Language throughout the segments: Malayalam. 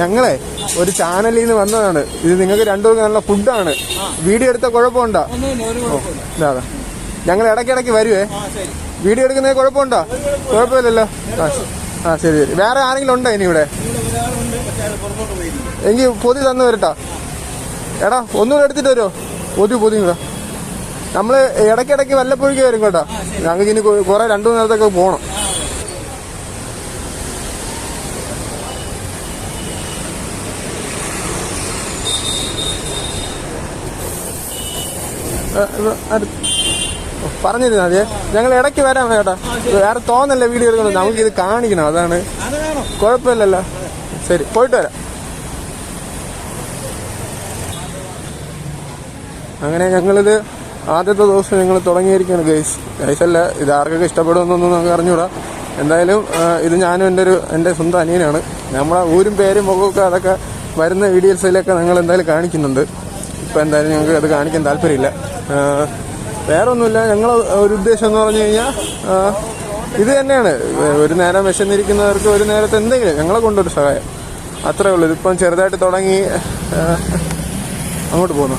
ഞങ്ങളെ ഒരു ചാനലിൽ നിന്ന് വന്നതാണ്. ഇത് നിങ്ങൾക്ക് രണ്ടുപേർക്ക് നല്ല ഫുഡാണ്. വീഡിയോ എടുത്ത കുഴപ്പമുണ്ടോ? അതാ. ഞങ്ങൾ ഇടയ്ക്കിടയ്ക്ക് വരുവേ. വീഡിയോ എടുക്കുന്നത് കുഴപ്പമുണ്ടോ? കുഴപ്പമില്ലല്ലോ. ആ ശരി. ശരി വേറെ ആരെങ്കിലും ഉണ്ടോ ഇനി ഇവിടെ? എങ്കിൽ പൊതി തന്നു വരട്ടാ. എടാ ഒന്നുകൂടെ എടുത്തിട്ട് വരുമോ പൊതി പൊതി കൂടെ നമ്മൾ ഇടയ്ക്കിടയ്ക്ക് വല്ലപ്പോഴേക്ക് വരും കേട്ടോ. ഞങ്ങൾക്ക് ഇനി കുറെ രണ്ടു നേരത്തൊക്കെ പോകണം പറഞ്ഞിരുന്നു അതെ ഞങ്ങൾ ഇടയ്ക്ക് വരാം ചേട്ടാ വേറെ തോന്നല്ല വീഡിയോ എടുക്കുന്നത് നമുക്ക് ഇത് കാണിക്കണം അതാണ്. അത് കുഴപ്പമില്ലല്ലോ. ശരി പോയിട്ട് വരാം. അങ്ങനെ ഞങ്ങളിത് ആദ്യത്തെ ദിവസം ഞങ്ങൾ തുടങ്ങിയിരിക്കുകയാണ് ഗൈസ് ഗൈസ് അല്ല ഇത് ആർക്കൊക്കെ ഇഷ്ടപ്പെടുമെന്നൊന്നും നമുക്ക് അറിഞ്ഞൂടാ എന്തായാലും ഇത് ഞാനും എന്റെ ഒരു എന്റെ സ്വന്തം അനിയനാണ്. നമ്മളെ ഊരും പേരും മുഖമൊക്കെ അതൊക്കെ വരുന്ന വീഡിയോസിലൊക്കെ ഞങ്ങൾ എന്തായാലും കാണിക്കുന്നുണ്ട്. ഇപ്പം എന്തായാലും ഞങ്ങൾക്ക് അത് കാണിക്കാൻ താല്പര്യമില്ല. വേറെ ഒന്നുമില്ല ഞങ്ങൾ ഒരു ഉദ്ദേശം എന്ന് പറഞ്ഞു കഴിഞ്ഞാൽ ഇത് തന്നെയാണ്. ഒരു നേരം വിശന്നിരിക്കുന്നവർക്ക് ഒരു നേരത്തെ എന്തെങ്കിലും ഞങ്ങളെ കൊണ്ടൊരു സഹായം. അത്രേ ഉള്ളൂ. ഇതിപ്പം ചെറുതായിട്ട് തുടങ്ങി അങ്ങോട്ട് പോകുന്നു.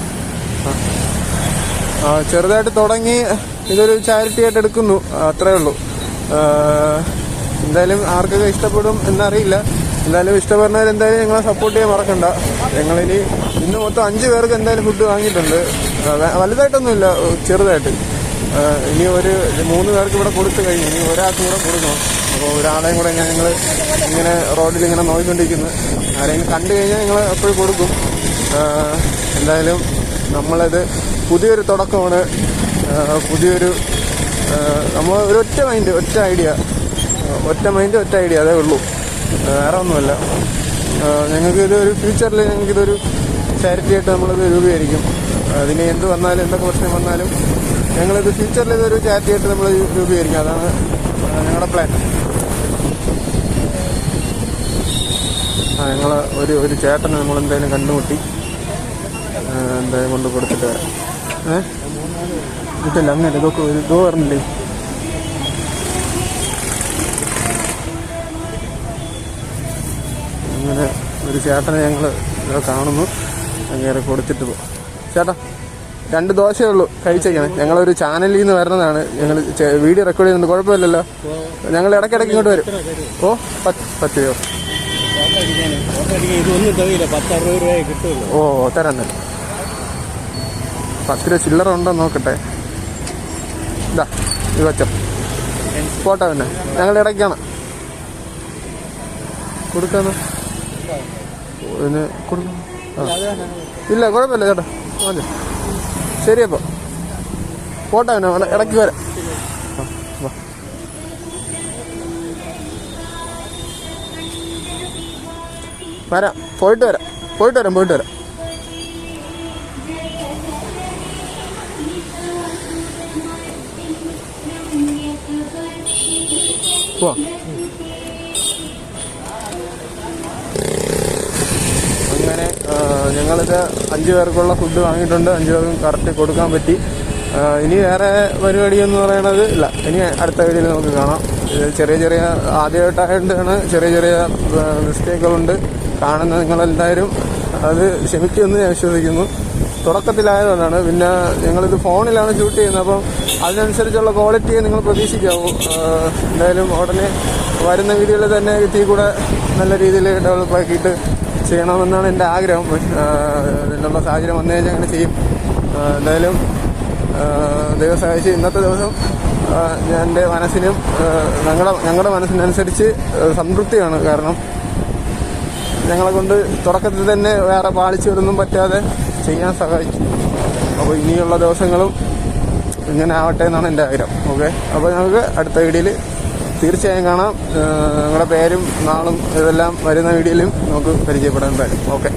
ചെറുതായിട്ട് തുടങ്ങി ഇതൊരു ചാരിറ്റി ആയിട്ട് എടുക്കുന്നു. അത്രേ ഉള്ളൂ. എന്തായാലും ആർക്കൊക്കെ ഇഷ്ടപ്പെടും എന്നറിയില്ല. എന്തായാലും ഇഷ്ടപ്പെടുന്നവർ എന്തായാലും ഞങ്ങളെ സപ്പോർട്ട് ചെയ്യാൻ മറക്കണ്ട. ഞങ്ങളിനി ഇന്ന് മൊത്തം അഞ്ച് പേർക്ക് എന്തായാലും ഫുഡ് വാങ്ങിയിട്ടുണ്ട്. വലുതായിട്ടൊന്നുമില്ല ചെറുതായിട്ട്. ഇനി ഒരു മൂന്ന് പേർക്ക് ഇവിടെ കൊടുത്തു കഴിഞ്ഞു ഇനി ഒരാൾക്ക് കൂടെ കൊടുക്കണം. അപ്പോൾ ഒരാളെയും കൂടെ ഞാൻ ഞങ്ങൾ ഇങ്ങനെ റോഡിൽ ഇങ്ങനെ നോക്കിക്കൊണ്ടിരിക്കുന്നു ആരെങ്കിലും കണ്ടു കഴിഞ്ഞാൽ ഞങ്ങൾ എപ്പോഴും കൊടുക്കും. എന്തായാലും നമ്മളത് പുതിയൊരു തുടക്കമാണ്. പുതിയൊരു നമ്മൾ ഒരു ഒറ്റ മൈൻഡ് ഒറ്റ ഐഡിയ ഒറ്റ മൈൻഡ് ഒറ്റ ഐഡിയ അതേ ഉള്ളൂ. വേറെ ഒന്നുമല്ല ഞങ്ങൾക്ക് ഇതൊരു ഫ്യൂച്ചറിൽ ഞങ്ങൾക്കിതൊരു ചാരിറ്റി ആയിട്ട് നമ്മളത് രൂപീകരിക്കും. അതിന് എന്ത് വന്നാലും എന്തൊക്കെ പ്രശ്നം വന്നാലും ഞങ്ങളിത് ഫ്യൂച്ചറിൽ ഇതൊരു ചാരിറ്റി ആയിട്ട് നമ്മൾ രൂപീകരിക്കും. അതാണ് ഞങ്ങളുടെ പ്ലാൻ ആ ഞങ്ങൾ ഒരു ഒരു ചേട്ടനെ നമ്മൾ എന്തായാലും കണ്ടുമുട്ടി. എന്തായാലും കൊണ്ട് കൊടുത്തിട്ട് വരാം. ഏ? ഇതല്ല അങ്ങനെ ഇതൊക്കെ ഒരു ഇതോ പറഞ്ഞില്ലേ? അങ്ങനെ ഒരു ചേട്ടനെ ഞങ്ങൾ കാണുന്നു. അങ്ങനെ കൊടുത്തിട്ട് പോകും ചേട്ടാ രണ്ട് ദോശയേ ഉള്ളൂ. കഴിച്ചേക്കണേ. ഞങ്ങളൊരു ചാനലിൽ നിന്ന് വരുന്നതാണ് ഞങ്ങൾ വീഡിയോ റെക്കോർഡ് ചെയ്യുന്നുണ്ട്. കുഴപ്പമില്ലല്ലോ? ഞങ്ങൾ ഇടയ്ക്കിടയ്ക്ക് ഇങ്ങോട്ട് വരും. ഓ പത്ത് രൂപ ഓ തരാൻ തന്നെ പത്ത് രൂപ ചില്ലറ ഉണ്ടോ നോക്കട്ടെ. ഇതാ ഇത് വച്ചോ. പോട്ടെ പിന്നെ. ഞങ്ങൾ ഇടയ്ക്കാണ്. കൊടുക്കാന്ന്. പിന്നെ കൊടുക്കും ഇല്ല കുഴപ്പമില്ല ചേട്ടാ. മതി ശരി അപ്പോൾ പോട്ടെ പിന്നെ ഇടയ്ക്ക് വരാം. വരാം. പോയിട്ട് വരാം. പോയിട്ട് വരാം പോയിട്ട് വരാം. പോവാം അങ്ങനെ ആ, ഞങ്ങളിത് അഞ്ച് പേർക്കുള്ള ഫുഡ് വാങ്ങിയിട്ടുണ്ട്. അഞ്ച് പേർക്കും കറക്റ്റ് കൊടുക്കാൻ പറ്റി. ഇനി വേറെ പരിപാടി എന്ന് പറയണത് ഇല്ല. ഇനി അടുത്ത വീഡിയോയിൽ നമുക്ക് കാണാം. ചെറിയ ചെറിയ ആദ്യമായിട്ടായതുകൊണ്ടാണ് ചെറിയ ചെറിയ മിസ്റ്റേക്കുകളുണ്ട് കാണുന്ന നിങ്ങളെല്ലാവരും അത് ക്ഷമിക്കുമെന്ന് ഞാൻ വിശ്വസിക്കുന്നു. തുടക്കത്തിലായതുകൊണ്ടാണ്. പിന്നെ ഞങ്ങളിത് ഫോണിലാണ് ഷൂട്ട് ചെയ്യുന്നത്. അപ്പം അതിനനുസരിച്ചുള്ള ക്വാളിറ്റി നിങ്ങൾ പ്രതീക്ഷിക്കാവൂ. എന്തായാലും ഉടനെ വരുന്ന വീഡിയോയിൽ തന്നെ ഇത്തിരി കൂടെ നല്ല രീതിയിൽ ഡെവലപ്പ് ആക്കിയിട്ട് ചെയ്യണമെന്നാണ് എന്റെ ആഗ്രഹം. അതിനുള്ള സാഹചര്യം വന്നു കഴിഞ്ഞാൽ അങ്ങനെ ചെയ്യും. എന്തായാലും ദൈവം സഹായിച്ച് ഇന്നത്തെ ദിവസം എന്റെ മനസ്സിനും ഞങ്ങളുടെ ഞങ്ങളുടെ മനസ്സിനനുസരിച്ച് സംതൃപ്തിയാണ് കാരണം ഞങ്ങളെ കൊണ്ട് തുടക്കത്തിൽ തന്നെ വേറെ പാളിച്ചൊന്നും പറ്റാതെ ചെയ്യാൻ സഹായിച്ചു. അപ്പോൾ ഇനിയുള്ള ദിവസങ്ങളും ഇങ്ങനെ ആവട്ടെ എന്നാണ് എന്റെ ആഗ്രഹം. ഓക്കെ? അപ്പോൾ ഞങ്ങൾക്ക് അടുത്ത വീഡിയോയിൽ തീർച്ചയായും കാണാം. നിങ്ങളുടെ പേരും നാളും ഇതെല്ലാം വരുന്ന വീഡിയോയിലും നമുക്ക് പരിചയപ്പെടാൻ പറ്റും ഓക്കെ.